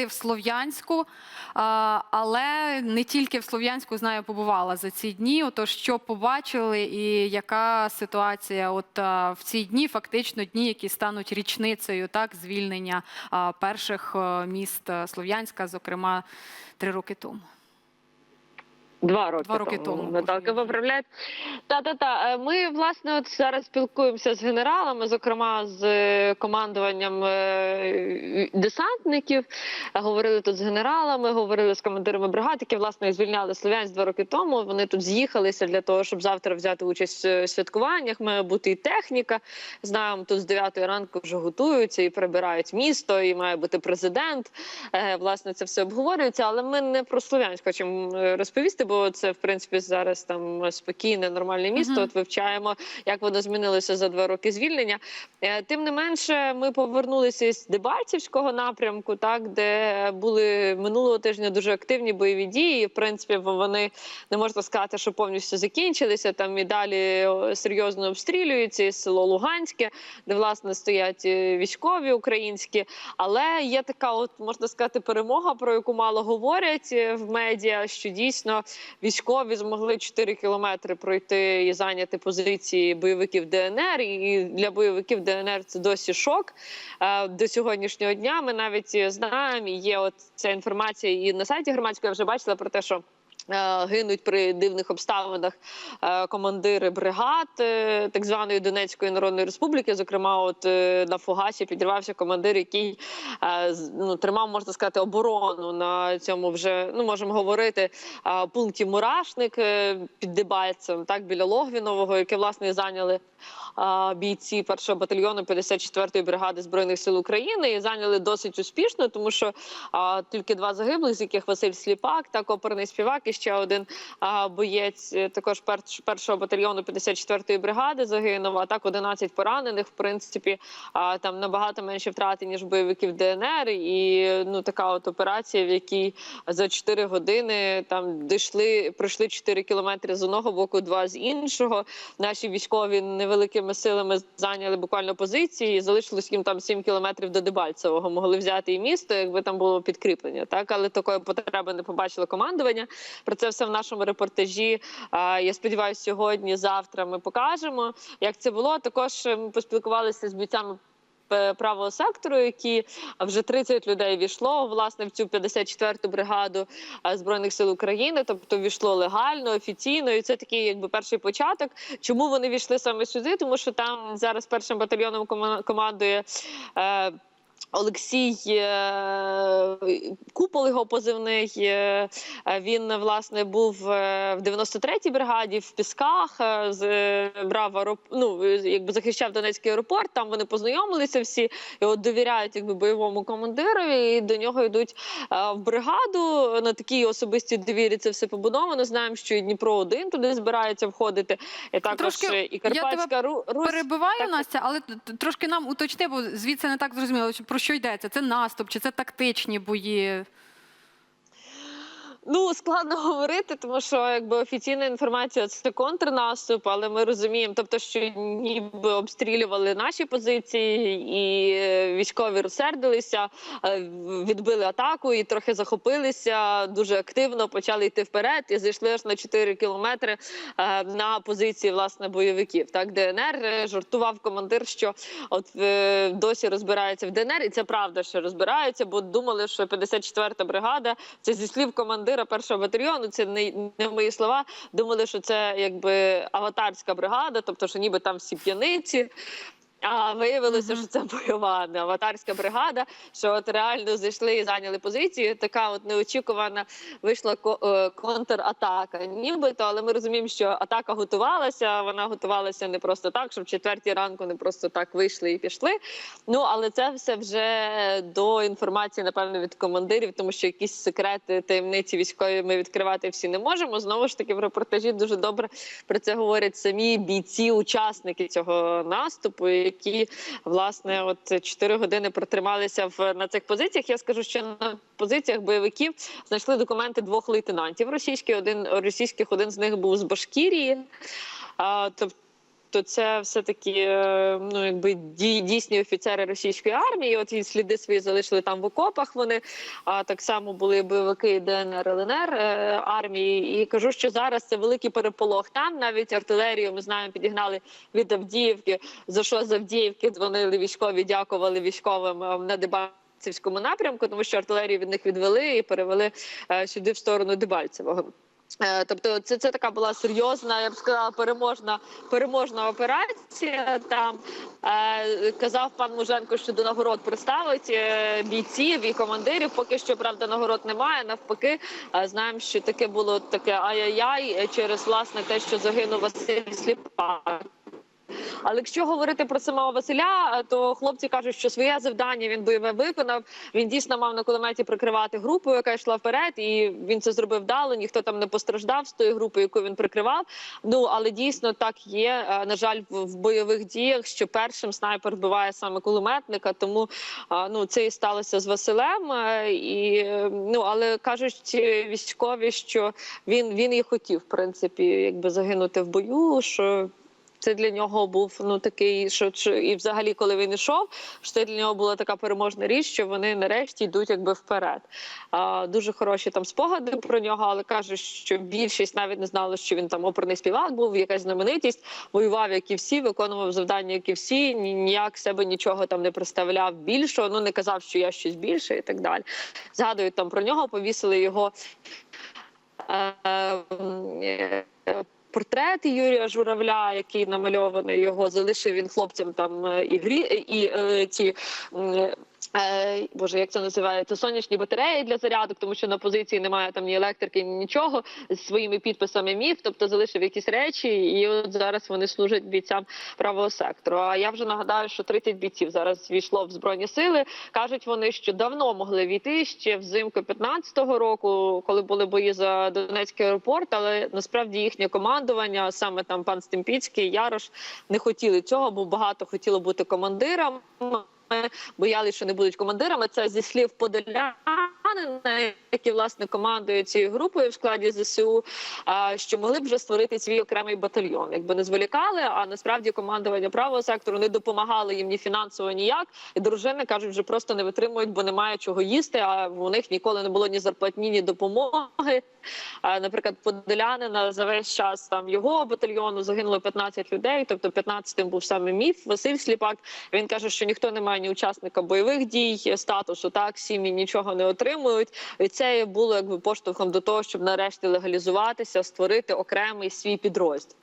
їздити в Слов'янську, але не тільки в Слов'янську знаю, побувала за ці дні. Отож, що побачили, і яка ситуація? От в ці дні, фактично, дні, які стануть річницею так звільнення перших міст Слов'янська, зокрема три роки тому. Два роки, Два роки тому, Наталка боже виправляє. Та та та ми власне от зараз спілкуємося з генералами, зокрема з е, командуванням е, десантників. Говорили тут з генералами, говорили з командирами бригад, які власне звільняли Слов'янськ два роки тому. Вони тут з'їхалися для того, щоб завтра взяти участь в святкуваннях. Має бути і техніка. Знаємо, тут з 9 ранку вже готуються і прибирають місто, і має бути президент. Е, Власне, це все обговорюється. Але ми не про Слов'янськ хочемо е, розповісти, бо це в принципі зараз там спокійне, нормальне місто. Мгм. От вивчаємо, як воно змінилося за два роки звільнення. Е, Тим не менше, ми повернулися з Дебальцівського напрямку, так де були минулого тижня дуже активні бойові дії. В принципі, вони не можна сказати, що повністю закінчилися. Там і далі серйозно обстрілюються і село Луганське, де власне стоять е, військові українські. Але є така, от можна сказати, перемога, про яку мало говорять е, в медіа, що дійсно військові змогли 4 кілометри пройти і зайняти позиції бойовиків ДНР. І для бойовиків ДНР це досі шок Е, до сьогоднішнього дня. Ми навіть е, знаємо, є от ця інформація і на сайті громадського я вже бачила про те, що. Е, Гинуть при дивних обставинах е, командири бригад е, так званої Донецької Народної Республіки. Зокрема, от на Фугасі підірвався командир, який ну, тримав, можна сказати, оборону на цьому вже ну можемо говорити пункті Мурашник під Дебальцем, так біля Логвінового, яке власне зайняли бійці першого батальйону 54-ї бригади збройних сил України і зайняли досить успішно, тому що тільки два загиблих, з яких Василь Сліпак, так оперний співак, і ще один а, боєць е, також перш- першого батальйону 54-ї бригади загинув. А так 11 поранених. В принципі, а, там набагато менше втрати ніж бойовиків ДНР. І ну така от операція, в якій за 4 години там дійшли, пройшли 4 кілометри з одного боку, два з іншого. Наші військові невеликими силами зайняли буквально позиції. і Залишилось їм там 7 кілометрів до Дебальцевого. Могли взяти і місто, якби там було підкріплення. Так, але такої потреби не побачило командування. Про це все в нашому репортажі. Я сподіваюся, сьогодні, завтра ми покажемо, як це було. Також е, ми поспілкувалися з бійцями. е, Правого сектору, які вже 30 людей війшло власне в цю 54-ту бригаду збройних сил України, тобто війшло легально, офіційно, і це такий якби перший початок. Чому вони війшли саме сюди? Тому що там зараз першим батальйоном кома- командує. Е, Олексій е, Купол, його позивний. е, Він власне був е, в 93-й бригаді в Пісках. Брав аероп... ну, якби захищав Донецький аеропорт. Там вони познайомилися всі от довіряють якби бойовому командирові. І до нього йдуть в бригаду. На такій особистій довірі це все побудовано. Знаємо, що і Дніпро 1 туди збирається входити. І також Трошки і Карпатська Ру- Русь. Перебиваю Так. Настя, але трошки нам уточни, бо звідси не так зрозуміло, що- про що йдеться. Це наступ, чи це тактичні бої? Ну складно говорити, тому що якби офіційна інформація це контрнаступ, але ми розуміємо, тобто, що ніби обстрілювали наші позиції, і військові розсердилися, е, відбили атаку і трохи захопилися дуже активно. Почали йти вперед і зайшли аж на 4 кілометри е, на позиції власне бойовиків. Так ДНР е, жартував командир, що от досі розбираються в ДНР, і це правда, що розбираються, бо думали, що 54-та бригада це зі слів командира першого батальйону. Це не, не мої слова. Думали, що це якби аватарська бригада, тобто, що ніби там всі п'яниці. А виявилося, що це бойова не аватарська бригада. Що от реально зайшли і зайняли позицію. Така от неочікувана вийшла е, контратака. Нібито, але ми розуміємо, що атака готувалася. Вона готувалася не просто так, щоб четвертій ранку не просто так вийшли і пішли. Ну але це все вже до інформації, напевно, від командирів, тому що якісь секрети таємниці військові ми відкривати всі не можемо. Знову ж таки, в репортажі дуже добре про це говорять самі бійці, учасники цього наступу, які власне от 4 години протрималися в на цих позиціях. Я скажу, що на позиціях бойовиків знайшли документи двох лейтенантів російських. Один російських, один з них був з Башкірії. Тобто то це все таки ну якби дій- дійсні офіцери російської армії. От і сліди свої залишили там в окопах. Вони а так само були бойовики ДНР ЛНР е, армії. І кажу, що зараз це великий переполох. Там навіть артилерію ми знаємо, підігнали від Авдіївки. За що з Авдіївки дзвонили військові, дякували військовим е, на Дебальцевському напрямку, тому що артилерію від них відвели і перевели е, сюди в сторону Дебальцевого. Е, Тобто, це, це така була серйозна, я б сказала, переможна переможна операція. Там е, казав пан Муженко, що до нагород представить е, бійців і командирів. Поки що правда нагород немає. Навпаки, е, знаємо, що таке було таке ай-яй-яй через власне те, що загинув Василь Сліпак. Але якщо говорити про самого Василя, то хлопці кажуть, що своє завдання він бойове виконав. Він дійсно мав на кулеметі прикривати групу, яка йшла вперед, і він це зробив вдало. Ніхто там не постраждав з тої групи, яку він прикривав. Ну але дійсно так є. Е, На жаль, в бойових діях, що першим снайпер вбиває саме кулеметника. Тому ну це і сталося з Василем. е, І е, ну але кажуть е, військові, що він він і хотів в принципі, якби загинути в бою. що це для нього був ну такий, що і взагалі, коли він йшов, що це для нього була така переможна річ, що вони нарешті йдуть якби вперед. А, дуже хороші там спогади про нього, але кажуть, що більшість навіть не знала, що він там оперний співак був, якась знаменитість, воював, як і всі, виконував завдання, як і всі. Ніяк себе нічого там не представляв більшого. Ну не казав, що я щось більше і так далі. Згадують там про нього, повісили його. е, е, Портрет Юрія Журавля, який намальований, його залишив він хлопцям там е, і грі і е, м, Е, Боже, як це називається? Сонячні батареї для зарядок, тому що на позиції немає там ні електрики, ні нічого з своїми підписами міф, тобто залишив якісь речі, і от зараз вони служать бійцям правого сектору. А я вже нагадаю, що 30 бійців зараз війшло в збройні сили. кажуть вони, що давно могли війти ще взимку 15-го року, коли були бої за Донецький аеропорт, але насправді їхнє командування, саме там пан Стемпіцький, Ярош, не хотіли цього, бо багато хотіло бути командиром боялися, що не будуть командирами. Це зі слів Подолянина, які власне командують цією групою в складі ЗСУ, що могли б вже створити свій окремий батальйон. Якби не зволікали, а насправді командування правого сектору не допомагали їм ні фінансово, ніяк. І дружини кажуть, вже просто не витримують, бо немає чого їсти. А у них ніколи не було ні зарплатні, ні допомоги. Наприклад, Подолянина за весь час там його батальйону загинуло 15 людей. Тобто 15-тим був саме міф. Василь Сліпак. Він каже, що ніхто не має ні учасника бойових дій, статусу. Так сім'ї нічого не отримують. І це було якби поштовхом до того, щоб нарешті легалізуватися, створити окремий свій підрозділ.